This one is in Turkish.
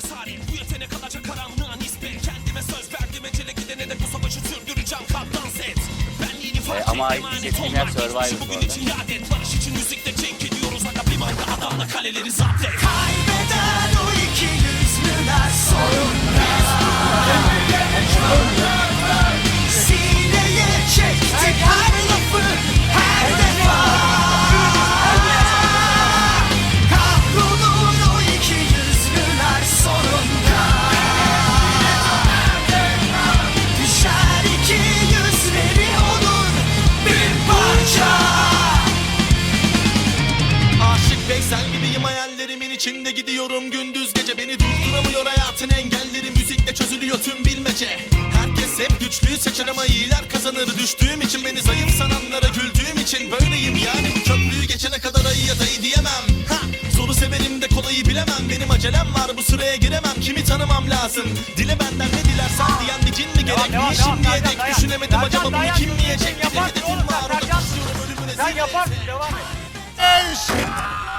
tarih Bu yetenek alacak karanlığa nispet. Kendime söz verdim ecele gidene de bu savaşı sürdüreceğim. Kalktan set Benliğini fark Ee, ama et, emanet Survivor Geçmişi bu bugün için yad et. Barış için müzikle cenk ediyoruz. Aga bir manda adamla kaleleri zapt et Kaybeden Veysel gibiyim hayallerimin içinde gidiyorum. Gündüz gece Beni durduramıyor hayatın engelleri. Müzikle çözülüyor tüm bilmece. Herkes hep güçlüyü seçer ama iyiler kazanır. Düştüğüm için beni zayıf sananlara güldüğüm için Böyleyim. Yani bu köprüyü geçene kadar ayı ayıya dayı diyemem ha, Soru severim de kolayı bilemem. Benim acelem var bu sıraya giremem. Kimi tanımam lazım? Dile benden ne dilersen diyen dikin mi gerek devam, Niye devam, şimdiye dek düşünemedim dayan, acaba bunu kim yiyecek? Hedefim var orada Sen yaparsın devam et. Eşit